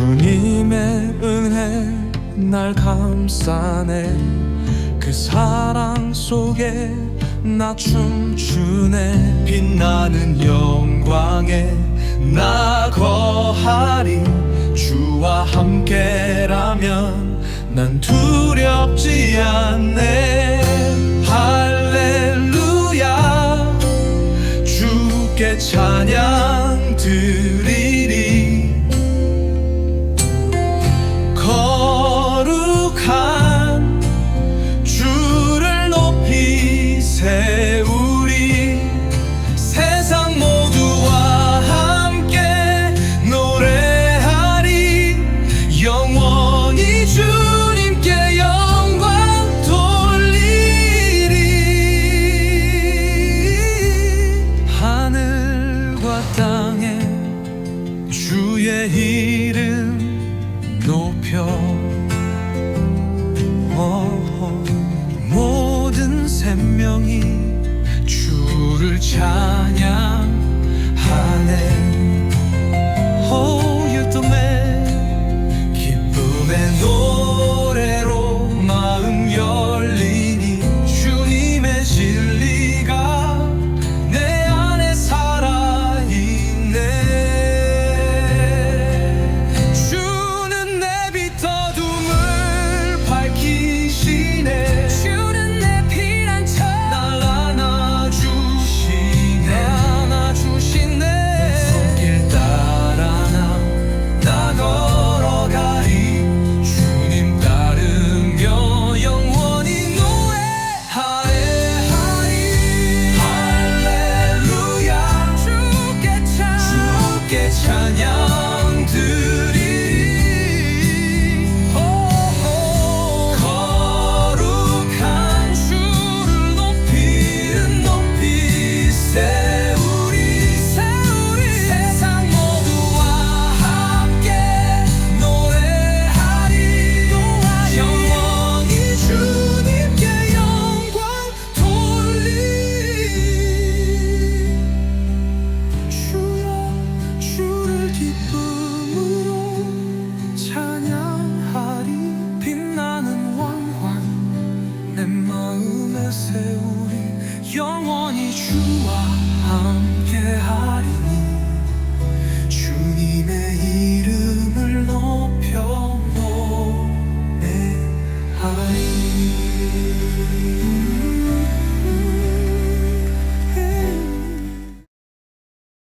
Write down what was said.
주님의 은혜 날 감싸네. 그 사랑 속에 나 춤추네. 빛나는 영광에 나 거하리. 주와 함께라면 난 두렵지 않네. 할렐루야. 주께 찬양 드 주의 이름 높여. 어, 모든 생명이 주를 찬양 그새 우리 영원히 주와